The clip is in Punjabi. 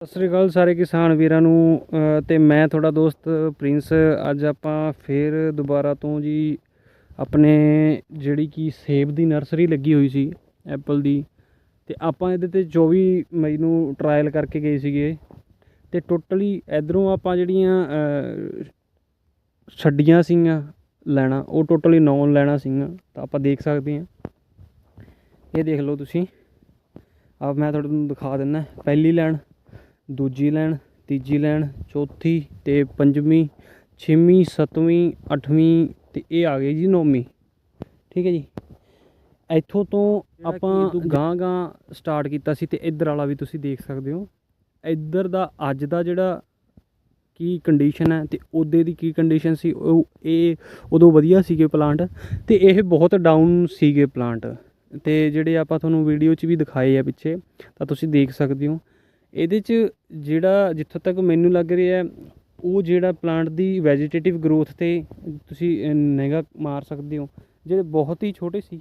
ਸਤਿ ਸ੍ਰੀ ਅਕਾਲ ਸਾਰੇ ਕਿਸਾਨ ਵੀਰਾਂ ਨੂੰ ਅ, ਤੇ ਮੈਂ ਤੁਹਾਡਾ ਦੋਸਤ ਪ੍ਰਿੰਸ। ਅੱਜ ਆਪਾਂ ਫੇਰ ਦੁਬਾਰਾ ਤੋਂ ਜੀ ਆਪਣੇ ਜਿਹੜੀ ਕਿ ਸੇਬ ਦੀ ਨਰਸਰੀ ਲੱਗੀ ਹੋਈ ਸੀ ਐਪਲ ਦੀ। ਤੇ ਆਪਾਂ ਇਹਦੇ ਤੇ 24 ਮਈ ਨੂੰ ਟਰਾਇਲ ਕਰਕੇ ਗਏ ਸੀਗੇ। ਤੇ ਟੋਟਲੀ ਇਧਰੋਂ ਆਪਾਂ ਜਿਹੜੀਆਂ ਛੱਡੀਆਂ ਸੀਗੀਆਂ ਲੈਣਾ ਉਹ ਟੋਟਲੀ 9 ਲੈਣਾ ਸੀਗੀਆਂ ਤਾਂ ਆਪਾਂ ਦੇਖ ਸਕਦੇ ਹਾਂ। ਇਹ ਦੇਖ ਲਓ ਤੁਸੀਂ। ਆ ਮੈਂ ਤੁਹਾਨੂੰ ਦਿਖਾ ਦਿੰਦਾ ਪਹਿਲੀ ਲੈਣ। ਦੂਜੀ ਲੈਣ ਤੀਜੀ ਲੈਣ ਚੌਥੀ ਤੇ ਪੰਜਵੀਂ ਛੇਵੀਂ ਸੱਤਵੀਂ ਅੱਠਵੀਂ ਤੇ ਇਹ ਆ ਗਈ ਜੀ ਨੌਵੀਂ। ਠੀਕ ਹੈ ਜੀ? ਇੱਥੋਂ ਤੋਂ ਆਪਾਂ ਗਾਂ ਗਾਂ ਸਟਾਰਟ ਕੀਤਾ ਸੀ ਤੇ ਇੱਧਰ ਵਾਲਾ ਵੀ ਤੁਸੀਂ ਦੇਖ ਸਕਦੇ ਹੋ। ਇੱਧਰ ਦਾ ਅੱਜ ਦਾ ਜਿਹੜਾ ਕੀ ਕੰਡੀਸ਼ਨ ਹੈ ਤੇ ਉਹਦੇ ਦੀ ਕੀ ਕੰਡੀਸ਼ਨ ਸੀ ਉਹ ਇਹ ਉਦੋਂ ਵਧੀਆ ਸੀਗੇ ਪਲਾਂਟ ਤੇ ਇਹ ਬਹੁਤ ਡਾਊਨ ਸੀਗੇ ਪਲਾਂਟ ਤੇ ਜਿਹੜੇ ਆਪਾਂ ਤੁਹਾਨੂੰ ਵੀਡੀਓ 'ਚ ਵੀ ਦਿਖਾਏ ਆ ਪਿੱਛੇ ਤਾਂ ਤੁਸੀਂ ਦੇਖ ਸਕਦੇ ਹੋ। ਇਹਦੇ 'ਚ ਜਿਹੜਾ ਜਿੱਥੋਂ ਤੱਕ ਮੈਨੂੰ ਲੱਗ ਰਿਹਾ ਉਹ ਜਿਹੜਾ ਪਲਾਂਟ ਦੀ ਵੈਜੀਟੇਟਿਵ ਗਰੋਥ ਤੇ ਤੁਸੀਂ ਨਿਗਾਹ ਮਾਰ ਸਕਦੇ ਹੋ, ਜਿਹੜੇ ਬਹੁਤ ਹੀ ਛੋਟੇ ਸੀ।